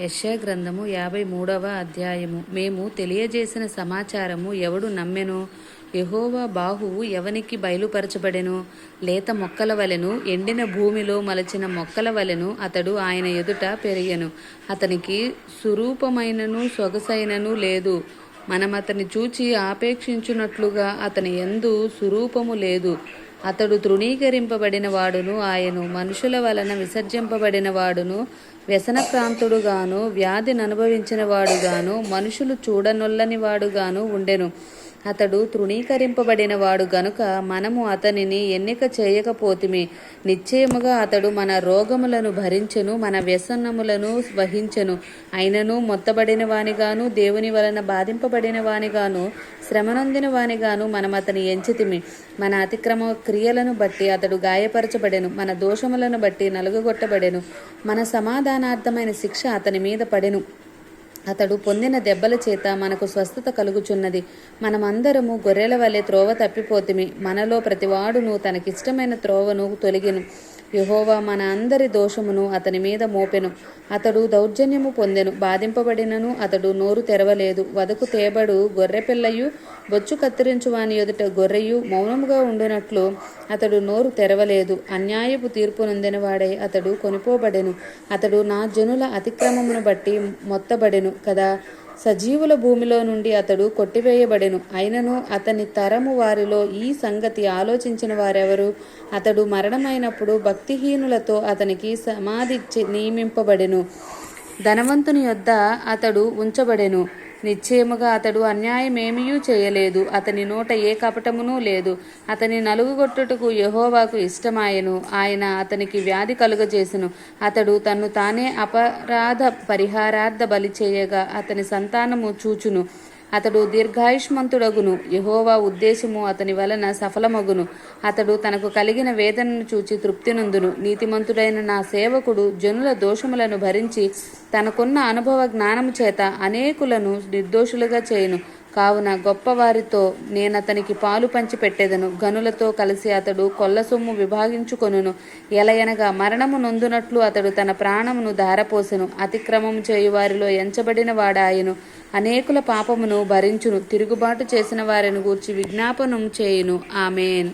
యెషయా గ్రంథము యాభై మూడవ అధ్యాయము. మేము తెలియజేసిన సమాచారము ఎవడు నమ్మెను? యహోవా బాహువు ఎవనికి బయలుపరచబడెను? లేత మొక్కల వలెను ఎండిన భూమిలో మలచిన మొక్కల వలెను అతడు ఆయన ఎదుట పెరిగెను. అతనికి సురూపమైనను సొగసైనను లేదు. మనం అతని చూచి ఆపేక్షించున్నట్లుగా అతని ఎందు సురూపము లేదు. అతడు తృణీకరింపబడిన వాడును ఆయను మనుషుల వలన విసర్జింపబడిన వాడును వ్యసనక్రాంతుడుగాను వ్యాధిని అనుభవించిన వాడుగాను మనుషులు చూడనొల్లని వాడుగాను ఉండెను. అతడు తృణీకరింపబడిన వాడు గనుక మనము అతనిని ఎన్నిక చేయకపోతిమి నిశ్చయముగా అతడు మన రోగములను భరించెను మన వ్యసనములను వహించెను. అయినను మొత్తబడిన వానిగాను దేవుని వలన బాధింపబడిన వానిగాను శ్రమనొందిన వానిగాను మనం అతని ఎంచితిమి. మన అతిక్రమ క్రియలను బట్టి అతడు గాయపరచబడెను మన దోషములను బట్టి నలుగగొట్టబడెను. మన సమాధానార్థమైన శిక్ష అతని మీద పడెను. అతడు పొందిన దెబ్బల చేత మనకు స్వస్థత కలుగుచున్నది. మనమందరము గొర్రెల వలె త్రోవ తప్పిపోతిమి. మనలో ప్రతివాడును తనకిష్టమైన త్రోవను తొలగిను. యహోవా మన అందరి దోషమును అతని మీద మోపెను. అతడు దౌర్జన్యము పొందెను. బాధింపబడినను అతడు నోరు తెరవలేదు. వదకు తేబడు గొర్రెపిల్లయు బొచ్చు కత్తిరించువాని ఎదుట గొర్రెయు మౌనముగా ఉండినట్లు అతడు నోరు తెరవలేదు. అన్యాయపు తీర్పు నొందినవాడై అతడు కొనిపోబడెను. అతడు నా జనుల అతిక్రమమును బట్టి మొత్తబడెను కదా. సజీవుల భూమిలో నుండి అతడు కొట్టివేయబడెను. అయినను అతని తరము వారిలో ఈ సంగతి ఆలోచించిన వారెవరు? అతడు మరణమైనప్పుడు భక్తిహీనులతో అతనికి సమాధి నియమింపబడెను. ధనవంతుని యొద్ద అతడు ఉంచబడెను. నిశ్చయముగా అతడు అన్యాయమేమియూ చేయలేదు. అతని నోట ఏ కపటమునూ లేదు. అతని నలుగుగొట్టుటకు యెహోవాకు ఇష్టమాయెను. ఆయన అతనికి వ్యాధి కలుగజేసెను. అతడు తన్ను తానే అపరాధ పరిహారార్థ బలి చేయగా అతని సంతానము చూచును. అతడు దీర్ఘాయుష్మంతుడగును. యహోవా ఉద్దేశము అతని వలన సఫలమగును. అతడు తనకు కలిగిన వేదనను చూచి తృప్తినందును. నీతిమంతుడైన నా సేవకుడు జనుల దోషములను భరించి తనకున్న అనుభవ జ్ఞానము చేత అనేకులను నిర్దోషులుగా చేయును. కావున గొప్పవారితో నేనతనికి పాలు పంచిపెట్టెదను. గనులతో కలిసి అతడు కొల్ల సొమ్ము విభాగించుకొనును. ఎలయనగా మరణము నొందునట్లు అతడు తన ప్రాణమును ధారపోసెను. అతిక్రమము చేయు వారిలో ఎంచబడిన వాడాయను అనేకుల పాపమును భరించును. తిరుగుబాటు చేసిన వారిని గూర్చి విజ్ఞాపనం చేయును. ఆమెన్.